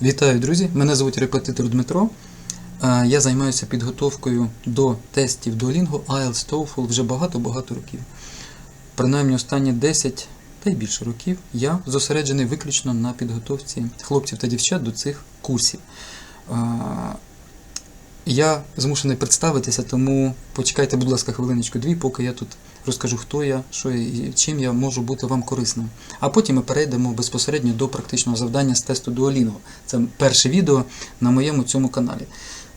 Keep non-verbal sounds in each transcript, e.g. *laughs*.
Вітаю, друзі! Мене звуть репетитор Дмитро. Я займаюся підготовкою до тестів Duolingo IELTS TOEFL вже багато-багато років. Принаймні останні 10 та й більше років я зосереджений виключно на підготовці хлопців та дівчат до цих курсів. Я змушений представитися, тому почекайте, будь ласка, хвилиночку-дві, поки я тут розкажу, хто я, що я і чим я можу бути вам корисним. А потім ми перейдемо безпосередньо до практичного завдання з тесту Duolingo. Це перше відео на моєму цьому каналі.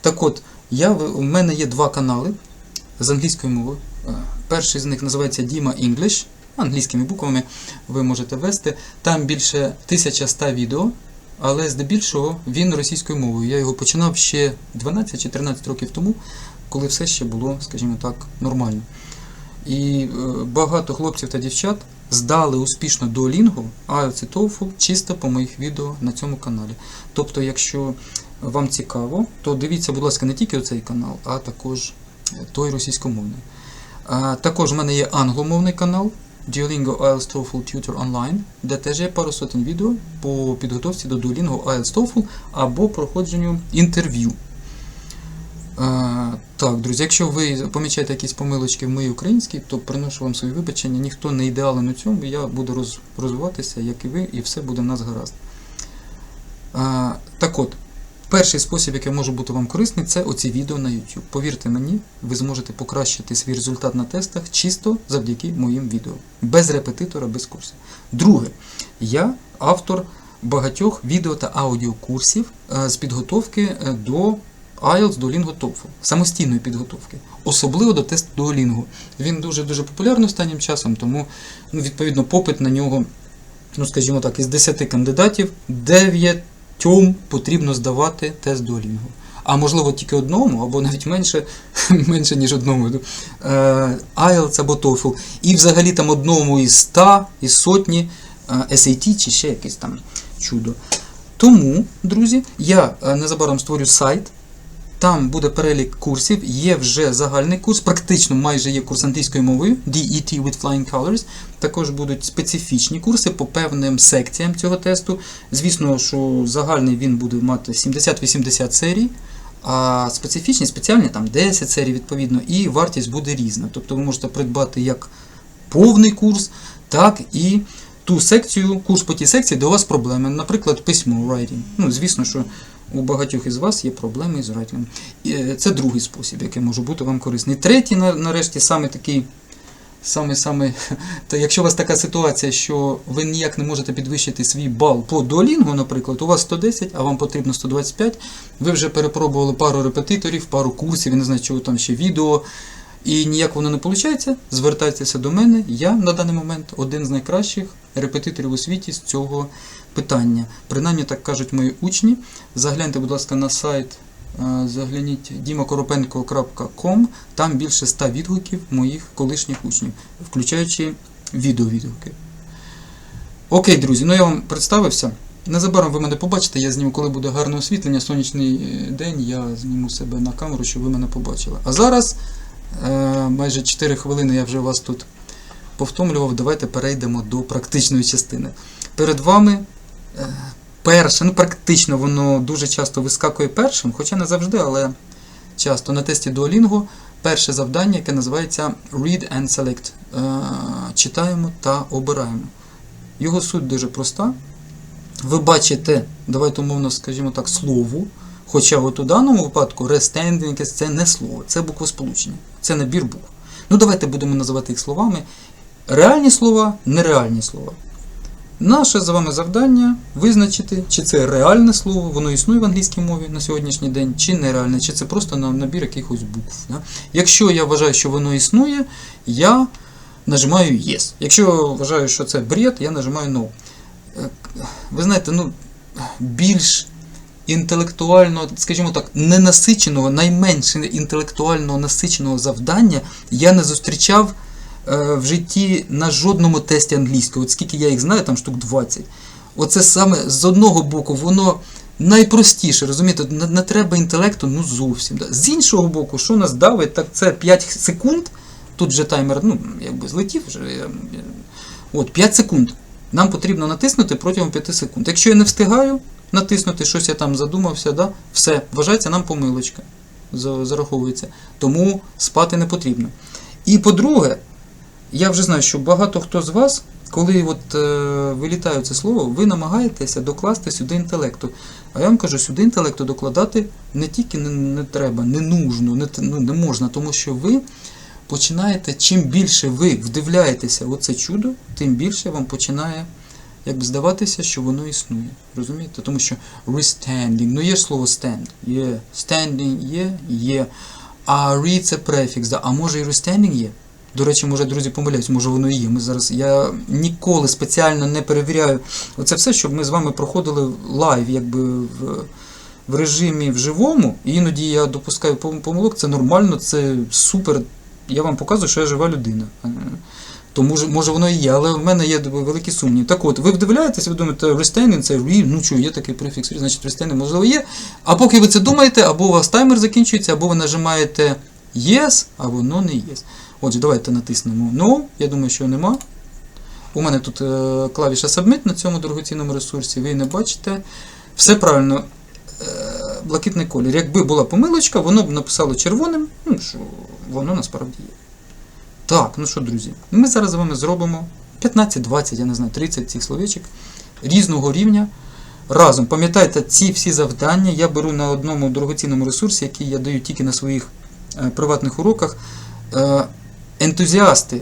Так от, я, в- мене є два канали з англійською мовою. Е, Перший з них називається Dima English. Англійськими буквами ви можете ввести. Там більше 1100 відео, але здебільшого він російською мовою. Я його починав ще 12 чи 13 років тому, коли все ще було, скажімо так, нормально. І е, багато хлопців та дівчат здали успішно Duolingo, IELTS і TOEFL чисто по моїх відео на цьому каналі. Тобто, якщо вам цікаво, то дивіться, будь ласка, не тільки оцей канал, а також е, той російськомовний. Також в мене є англомовний канал Duolingo IELTS TOEFL Tutor Online, де теж є пару сотень відео по підготовці до Duolingo IELTS TOEFL або проходженню інтерв'ю. Так, друзі, якщо ви помічаєте якісь помилочки в моїй українській, то приношу вам свої вибачення. Ніхто не ідеален у цьому, я буду роз, розвиватися, як і ви, і все буде в нас гаразд. Е, Так от, перший спосіб, який може бути вам корисний, це оці відео на YouTube. Повірте мені, ви зможете покращити свій результат на тестах чисто завдяки моїм відео. Без репетитора, без курсів. Друге, я автор багатьох відео та аудіокурсів е, з підготовки е, до IELTS Duolingo TOEFL, самостійної підготовки, особливо до тесту Duolingo. Він дуже-дуже популярний останнім часом, тому ну, відповідно попит на нього, ну скажімо так, із 10 кандидатів 9 потрібно здавати тест Duolingo. А можливо тільки одному, або навіть менше, *laughs* менше ніж одному. Е, IELTS або TOEFL. І взагалі там одному із 100, із сотні е, SAT чи ще якесь там чудо. Тому, друзі, я е, незабаром створю сайт. Там буде перелік курсів, є вже загальний курс, практично майже є курс англійською мовою, DET with Flying Colors. Також будуть специфічні курси по певним секціям цього тесту. Звісно, що загальний він буде мати 70-80 серій, а специфічні, спеціальні там 10 серій відповідно, і вартість буде різна. Тобто ви можете придбати як повний курс, так і ту секцію, курс по тій секції, де у вас проблеми, наприклад, письмо writing. Ну, звісно, що у багатьох із вас є проблеми з writing. Е, Це другий спосіб, який може бути вам корисний. Третій, нарешті, саме такий. Саме, саме, *laughs* то якщо у вас така ситуація, що ви ніяк не можете підвищити свій бал по Duolingo, наприклад, у вас 110, а вам потрібно 125, ви вже перепробували пару репетиторів, пару курсів, я не знаю, чого там ще відео, і ніяк воно не виходить, звертайтеся до мене. Я на даний момент один з найкращих репетиторів у світі з цього питання. Принаймні так кажуть мої учні. Загляньте, будь ласка, на сайт, е, загляніть dimakоропенко.com, там більше 100 відгуків моїх колишніх учнів, включаючи відеовідгуки. Окей, друзі, ну я вам представився. Незабаром ви мене побачите, я зніму, коли буде гарне освітлення, сонячний е, день, я зніму себе на камеру, щоб ви мене побачили. А зараз, е, майже 4 хвилини я вже вас тут повтомлював, давайте перейдемо до практичної частини. Перед вами перше, ну практично воно дуже часто вискакує першим, хоча не завжди, але часто на тесті Duolingo перше завдання, яке називається Read and Select. Е, Читаємо та обираємо. Його суть дуже проста. Ви бачите, давайте умовно скажімо так, слово. Хоча от у даному випадку restanding це не слово, це буквосполучення, це набір букв. Ну давайте будемо називати їх словами. Реальні слова, нереальні слова. Наше з вами завдання визначити, чи це реальне слово, воно існує в англійській мові на сьогоднішній день, чи нереальне, чи це просто на- набір якихось букв. Да? Якщо я вважаю, що воно існує, я нажимаю Yes. Якщо вважаю, що це бред, я нажимаю No. Е, Ви знаєте, ну, більш інтелектуально, скажімо так, ненасиченого, найменше інтелектуально насиченого завдання я не зустрічав в житті на жодному тесті англійського. От скільки я їх знаю, там штук 20. Оце саме з одного боку, воно найпростіше, розумієте, не, треба інтелекту, ну зовсім. Да. З іншого боку, що нас давить, так це 5 секунд. Тут вже таймер, ну, якби злетів вже. От, 5 секунд. Нам потрібно натиснути протягом 5 секунд. Якщо я не встигаю натиснути, щось я там задумався, да? все, вважається нам помилочка. Зараховується. Тому спати не потрібно. І по-друге, я вже знаю, що багато хто з вас, коли от, е, вилітає це слово, ви намагаєтеся докласти сюди інтелекту. А я вам кажу, сюди інтелекту докладати не тільки не, не треба, не нужно, не, ну, не можна, тому що ви починаєте, чим більше ви вдивляєтеся в це чудо, тим більше вам починає якби здаватися, що воно існує. Розумієте? Тому що restanding, ну є слово stand, є standing, є, є. А re це префікс, да? а може і restanding є. До речі, може, друзі, помиляюсь, може воно і є. Ми зараз, я ніколи спеціально не перевіряю. Оце все, щоб ми з вами проходили лайв, якби в, в режимі в живому. І іноді я допускаю помилок, це нормально, це супер. Я вам показую, що я жива людина. Е, То може, воно і є, але в мене є великі сумніви. Так от, ви вдивляєтесь, ви думаєте, restaining це ну що, є такий префікс, значить restaining можливо є. А поки ви це думаєте, або у вас таймер закінчується, або ви нажимаєте yes, а воно не yes. Отже, давайте натиснемо No. Я думаю, що нема. У мене тут е, клавіша Submit на цьому дорогоцінному ресурсі, ви не бачите. Все правильно. Е, блакитний колір. Якби була помилочка, воно б написало червоним, ну що воно насправді є. Так, ну що, друзі, ми зараз з вами зробимо 15-20, я не знаю, 30 цих словечок різного рівня. Разом. Пам'ятайте, ці всі завдання я беру на одному дорогоцінному ресурсі, який я даю тільки на своїх е, приватних уроках. Ентузіасти,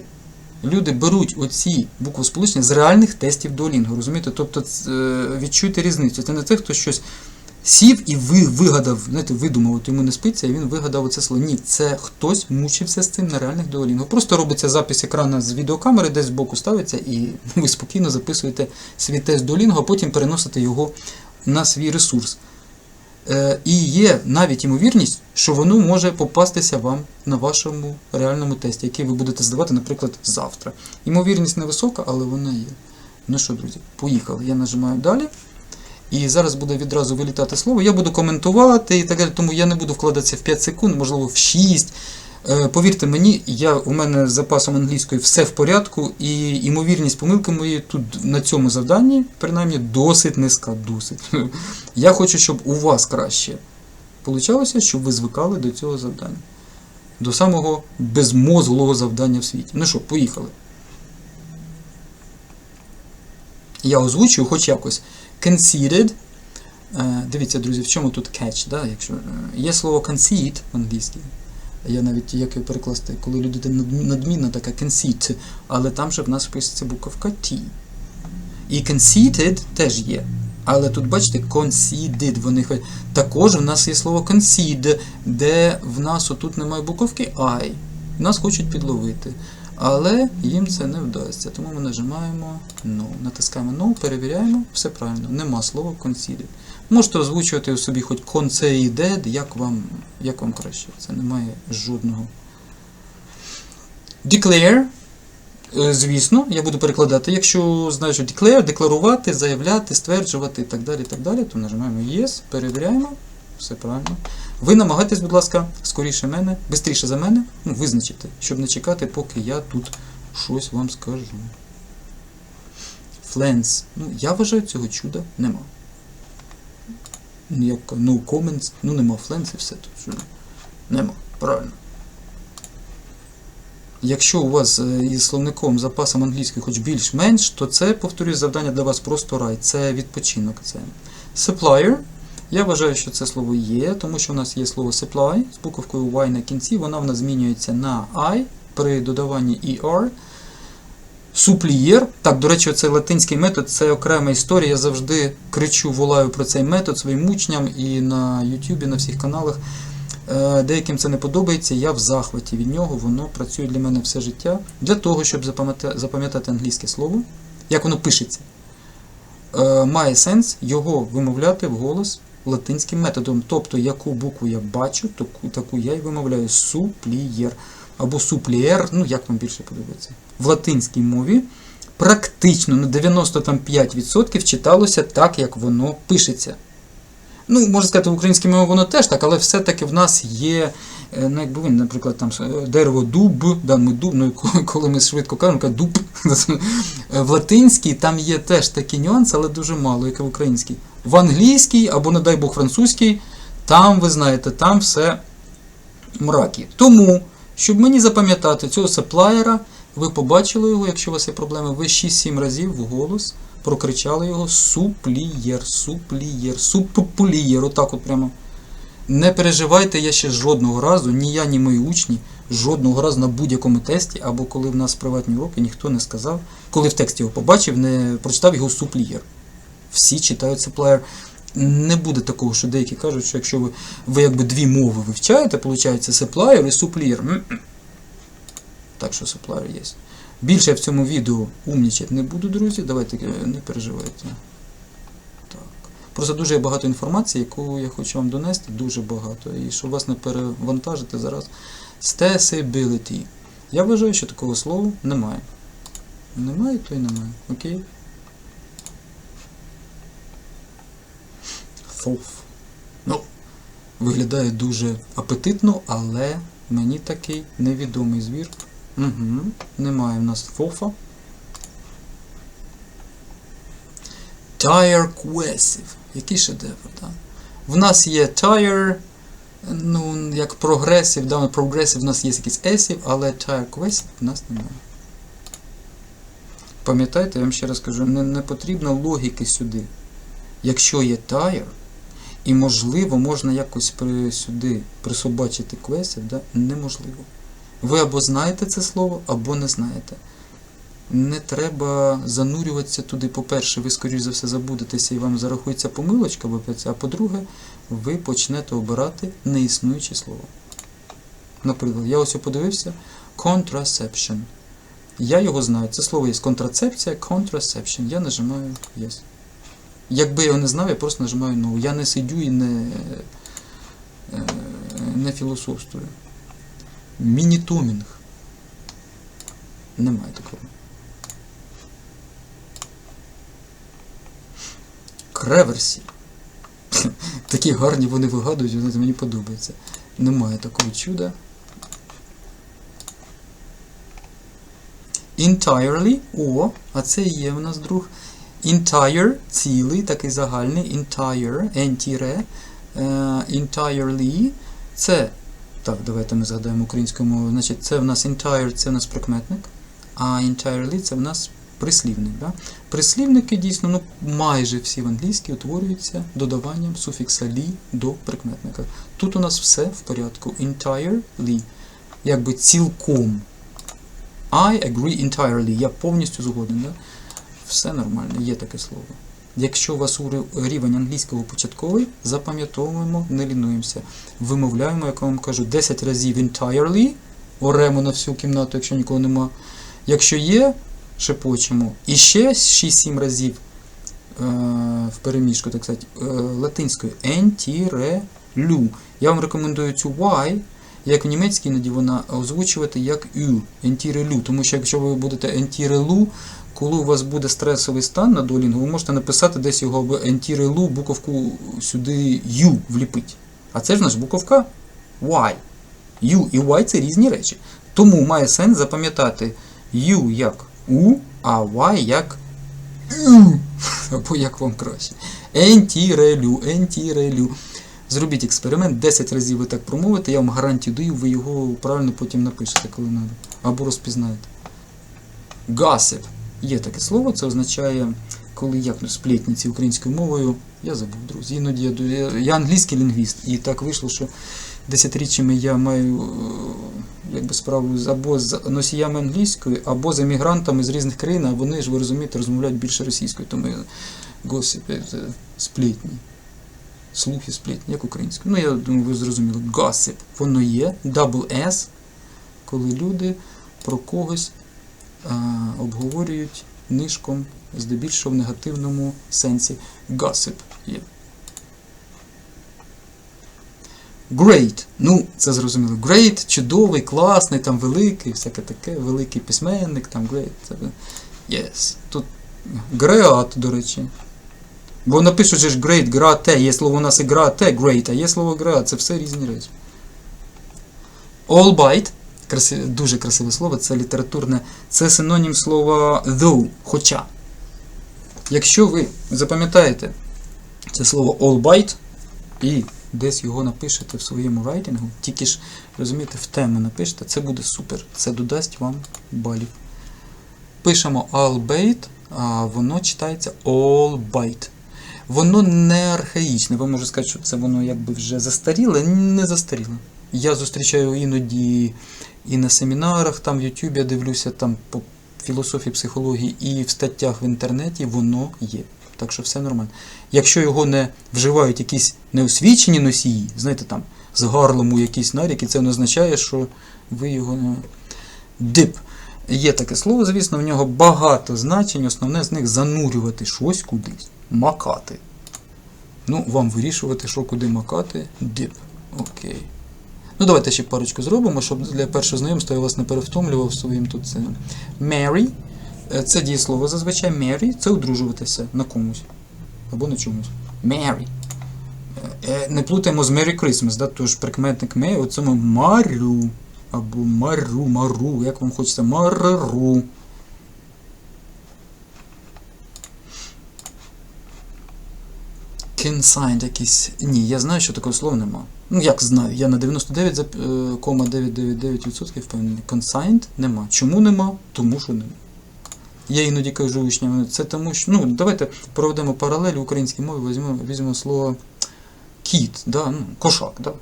люди беруть оці буквосполучення з реальних тестів Duolingo, розумієте? Тобто е, відчуйте різницю. Це не те, хто щось сів і ви вигадав, знаєте, видумав, от йому не спиться, і він вигадав оце слово. Ні, це хтось мучився з цим на реальних Duolingo. Просто робиться запис екрану з відеокамери, десь збоку ставиться, і *laughs* ви спокійно записуєте свій тест Duolingo, а потім переносите його на свій ресурс. Е, і є навіть ймовірність, що воно може попастися вам на вашому реальному тесті, який ви будете здавати, наприклад, завтра. Ймовірність невисока, але вона є. Ну що, друзі, поїхали. Я нажимаю далі. І зараз буде відразу вилітати слово. Я буду коментувати і так далі, тому я не буду вкладатися в 5 секунд, можливо, в 6. Е, Повірте мені, я, у мене з запасом англійської все в порядку, і ймовірність помилки моєї тут на цьому завданні, принаймні, досить низька. Досить. *laughs* Я хочу, щоб у вас краще получалося, щоб ви звикали до цього завдання. До самого безмозглого завдання в світі. Ну що, поїхали. Я озвучую хоч якось. Conceited. Е, Дивіться, друзі, в чому тут catch, да? Якщо, е, є слово conceit в англійській. Я навіть як його перекласти, коли людина надмінна така conceit, але там же в нас пишеться буковка T. І conceited теж є. Але тут, бачите, conceded. Вони також в нас є слово concede, де в нас отут немає буковки I. Нас хочуть підловити. Але їм це не вдасться. Тому ми нажимаємо No. Натискаємо No, перевіряємо, все правильно. Нема слова conceded. Можете озвучувати собі хоч conceded, як вам, як вам краще. Це не має жодного. Declare. Е, Звісно, я буду перекладати. Якщо що declare, декларувати, заявляти, стверджувати і так далі, так далі, то нажимаємо Yes, перевіряємо. Все правильно. Ви намагайтесь, будь ласка, скоріше мене, швидше за мене, ну, визначити, щоб не чекати, поки я тут щось вам скажу. Фленс. Ну, я вважаю, цього чуда нема. Ніяк no comments, ну нема фленс і все тут. Нема. Правильно. Якщо у вас е, із словником запасом англійської хоч більш-менш, то це, повторюю, завдання для вас просто рай. Це відпочинок. Це supplier. Я вважаю, що це слово є, тому що у нас є слово supply з буковкою Y на кінці, вона в нас змінюється на I при додаванні ER. Суплієр. Так, до речі, цей латинський метод це окрема історія. Я завжди кричу, волаю про цей метод своїм учням і на YouTube, на всіх каналах. Е, Деяким це не подобається, я в захваті від нього, воно працює для мене все життя. Для того, щоб запам'ятати англійське слово, як воно пишеться, е, має сенс його вимовляти вголос латинським методом. Тобто, яку букву я бачу, таку, таку я й вимовляю суплієр. Або суплієр, ну як вам більше подобається. В латинській мові практично на 95% читалося так, як воно пишеться. Ну, можна сказати, в українській мові воно теж так, але все-таки в нас є, е, ну якби він, наприклад, там е, дерево дуб, да, ми дуб, ну, коли ми швидко кажемо, кажемо дуб. *laughs* Е, В латинській там є теж такі нюанси, але дуже мало, як і в українській. В англійській або, не дай Бог, французькій, там, ви знаєте, там все мраки. Тому, щоб мені запам'ятати цього сеплаєра, ви побачили його, якщо у вас є проблеми, ви 6-7 разів в голос прокричали його суплієр, суплієр, суппулієр. Отак от прямо. Не переживайте, я ще жодного разу, ні я, ні мої учні, жодного разу на будь-якому тесті, або коли в нас приватні уроки, ніхто не сказав, коли в тексті його побачив, не прочитав його суплієр. Всі читають сеплаєр. Не буде такого, що деякі кажуть, що якщо ви, ви якби дві мови вивчаєте, виходить сеплаєр і суплієр. Так що сеплаєр є. Більше я в цьому відео умнічати не буду, друзі. Давайте е, не переживайте. Так. Просто дуже багато інформації, яку я хочу вам донести, дуже багато. І щоб вас не перевантажити зараз. Stability. Я вважаю, що такого слова немає. Немає, то й немає. Окей? Thoth. Ну, виглядає дуже апетитно, але мені такий невідомий звір. Угу. Немає в нас фофа. Tire Cohesive. Який шедевр, так? В нас є Tire, ну, як прогресив, да, прогресив в нас є якийсь есів, але Tire Cohesive в нас немає. Пам'ятайте, я вам ще раз кажу, не, не потрібно логіки сюди. Якщо є Tire, і можливо можна якось при, сюди присобачити квесів, да, неможливо. Ви або знаєте це слово, або не знаєте. Не треба занурюватися туди. По-перше, ви, скоріш за все, забудетеся і вам зарахується помилочка, а по-друге, ви почнете обирати неіснуюче слово. Наприклад, я ось подивився contraception. Я його знаю. Це слово є контрацепція, contraception. Я нажимаю Yes. Якби я його не знав, я просто нажимаю No. Я не сидю і не, е, не філософствую. Мінітомінг. Немає такого. Креверсі. *laughs* Такі гарні вони вигадують, знаєте, мені подобається. Немає такого чуда. Entirely. О, а це є в нас друг. Entire, цілий, такий загальний. Entire, entire, entirely. Це так, давайте ми згадаємо українською мовою. Значить, це в нас entire, це в нас прикметник, а entirely це в нас прислівник. Да? Прислівники дійсно ну, майже всі в англійській утворюються додаванням суфікса «лі» до прикметника. Тут у нас все в порядку. Entirely. Якби цілком. I agree entirely. Я повністю згоден. Да? Все нормально, є таке слово. Якщо у вас рівень англійського початковий, запам'ятовуємо, не лінуємося. Вимовляємо, як я вам кажу, 10 разів entirely, оремо на всю кімнату, якщо нікого нема. Якщо є, шепочемо. І ще 6-7 разів е, в переміжку, так сказати, е, латинською ентірелю. Я вам рекомендую цю Y, як в німецькій іноді вона озвучувати як ю, ентірелю. Тому що якщо ви будете ентірелу, коли у вас буде стресовий стан на долінгу, ви можете написати десь його або ентірелу, буковку сюди U вліпить. А це ж наш буковка Y. U і Y це різні речі. Тому має сенс запам'ятати U як U, а Y як U. *laughs* Або як вам краще. Ентірелю, ентірелю. Зробіть експеримент, 10 разів ви так промовите, я вам гарантію даю, ви його правильно потім напишете, коли треба. Або розпізнаєте. Gossip. Є таке слово, це означає, коли як ну, сплетниці українською мовою. Я забув, друзі. Іноді я, я, англійський лінгвіст, і так вийшло, що десятиріччями я маю е, якби, справу або з носіями англійської, або з емігрантами з різних країн, а вони ж, ви розумієте, розмовляють більше російською, тому я госип, це сплетні. Слухи сплетні, як українською. Ну, я думаю, ви зрозуміли. Gossip. Воно є, double S, коли люди про когось обговорюють нишком, здебільшого в негативному сенсі. Gossip. Great. Ну, це зрозуміло. Great, чудовий, класний, там великий, всяке таке, великий письменник, там great. Yes. Тут Great, до речі. Бо напишуть же ж great, грате, є слово у нас і грате, great, а є слово great, це все різні речі. Albeit, краси, дуже красиве слово, це літературне, це синонім слова though, хоча. Якщо ви запам'ятаєте це слово Allbyte і десь його напишете в своєму райтингу, тільки ж, розумієте, в тему напишете, це буде супер. Це додасть вам балів. Пишемо Allbait, а воно читається Allbyte. Воно не архаїчне. Ви можете сказати, що це воно якби вже застаріле, не застаріле. Я зустрічаю іноді і на семінарах, там в Ютубі я дивлюся там по філософії, психології і в статтях в інтернеті воно є. Так що все нормально. Якщо його не вживають якісь неосвічені носії, знаєте, там з гарлому якісь наріки, це не означає, що ви його не. Дип. Є таке слово, звісно, в нього багато значень. Основне з них занурювати щось кудись, макати. Ну, вам вирішувати, що куди макати. Дип. Окей. Ну, давайте ще парочку зробимо, щоб для першого знайомства я вас не перевтомлював своїм тут це. Marry. Е, Це дієслово зазвичай marry це одружуватися на комусь. Або на чомусь. Marry. Е, е, Не плутаємо з Merry Christmas, да? тож прикметник May, оце ми марю. Або мару, мару, як вам хочеться, марру. Consigned якийсь. Ні, я знаю, що такого слова нема. Ну як знаю, я на 99,999% впевнений. Consigned нема. Чому нема? Тому що нема. Я іноді кажу учням, це тому що. Ну, давайте проведемо паралель українській мові, візьмемо, візьмемо слово кіт, да? ну, кошак, да?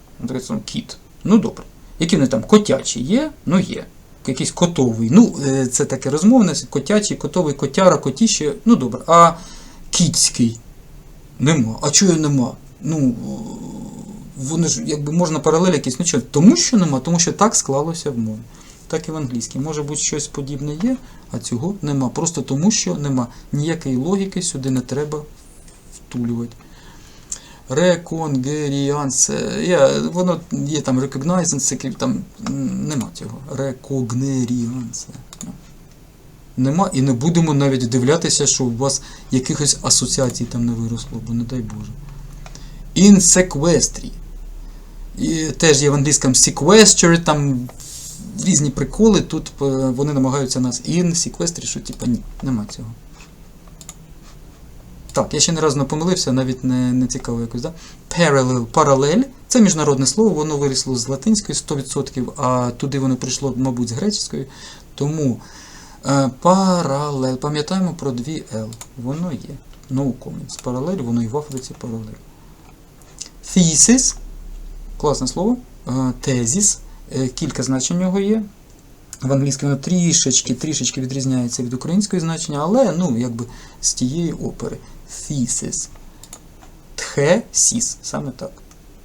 Кіт. Ну добре. Які вони там котячі є? Ну є. Якийсь котовий. Ну, е, це таке розмовне, котячий, котовий, котяра, котіще. Ну добре. А кіцький нема. А чого нема? Ну, вони ж якби можна паралель якісь. Ну що, тому що нема, тому що так склалося в мові. Так і в англійській. Може бути щось подібне є, а цього нема. Просто тому, що нема. Ніякої логіки сюди не треба втулювати. Реконгеріанс. Воно є там recognizance, там нема цього. Рекогнеріанс. Нема і не будемо навіть дивлятися, що у вас якихось асоціацій там не виросло, бо не дай Боже. In sequestry. І теж є в англійському sequester, там різні приколи. Тут е, вони намагаються нас in sequestry, що типа ні, нема цього. Так, я ще не разу не помилився, навіть не, не цікаво якось, да? Parallel, паралель. Це міжнародне слово, воно вирісло з латинської 100%, а туди воно прийшло, мабуть, з греческої. Тому паралель. Пам'ятаємо про дві L. Воно є. No comments. Паралель, воно і в Африці паралель. Thesis. Класне слово. Е, Тезіс. Е, Кілька значень у нього є. В англійській воно трішечки, трішечки відрізняється від української значення, але ну, якби з тієї опери. Thesis. Тхе-сіс. Саме так.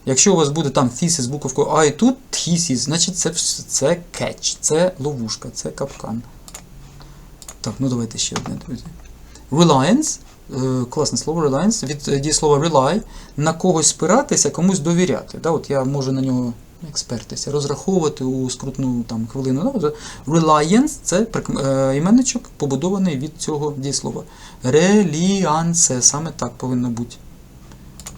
Якщо у вас буде там thesis з буковкою А і тут thesis, значить це, це catch, це ловушка, це капкан. Так, ну давайте ще одне, друзі. Reliance. е, Класне слово reliance. Від е, дієслова rely. На когось спиратися, комусь довіряти. Да, от я можу на нього експертися, розраховувати у скрутну там хвилину. Да, reliance це е, іменничок, побудований від цього дієслова. Reliance. Саме так повинно бути.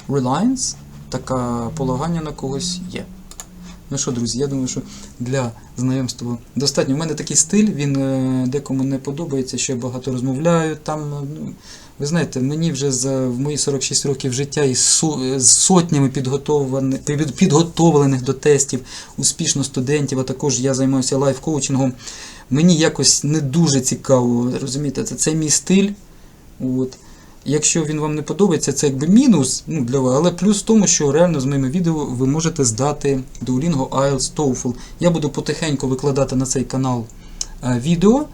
Reliance, таке полагання на когось є. Ну що, друзі, я думаю, що для знайомства достатньо. У мене такий стиль, він е, декому не подобається, що я багато розмовляю. Там, е, ну, ви знаєте, мені вже за в мої 46 років життя із сотнями підготовлених, підготовлених до тестів, успішно студентів, а також я займаюся лайф-коучингом. Мені якось не дуже цікаво, розумієте, це, це мій стиль. От. Якщо він вам не подобається, це якби мінус ну, для вас, але плюс в тому, що реально з моїми відео ви можете здати Duolingo IELTS TOEFL. Я буду потихеньку викладати на цей канал е, відео.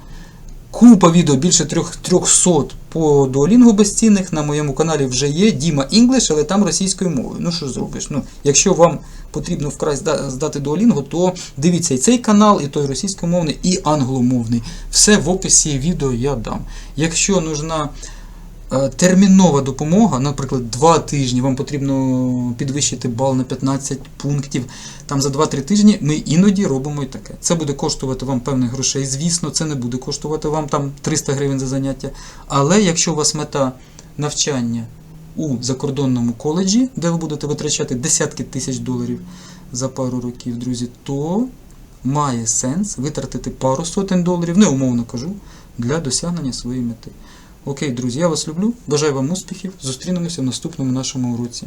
Купа відео, більше 300 по Duolingo безцінних. На моєму каналі вже є Діма English, але там російською мовою. Ну що зробиш? Ну, якщо вам потрібно вкрай здати Duolingo, то дивіться і цей канал, і той російськомовний, і англомовний. Все в описі відео я дам. Якщо нужна термінова допомога, наприклад, 2 тижні, вам потрібно підвищити бал на 15 пунктів. Там за 2-3 тижні ми іноді робимо і таке. Це буде коштувати вам певних грошей. Звісно, це не буде коштувати вам там 300 гривень за заняття. Але якщо у вас мета навчання у закордонному коледжі, де ви будете витрачати десятки тисяч доларів за пару років, друзі, то має сенс витратити пару сотень доларів, не умовно кажу, для досягнення своєї мети. Окей, друзі, я вас люблю. Бажаю вам успіхів. Зустрінемося в наступному нашому уроці.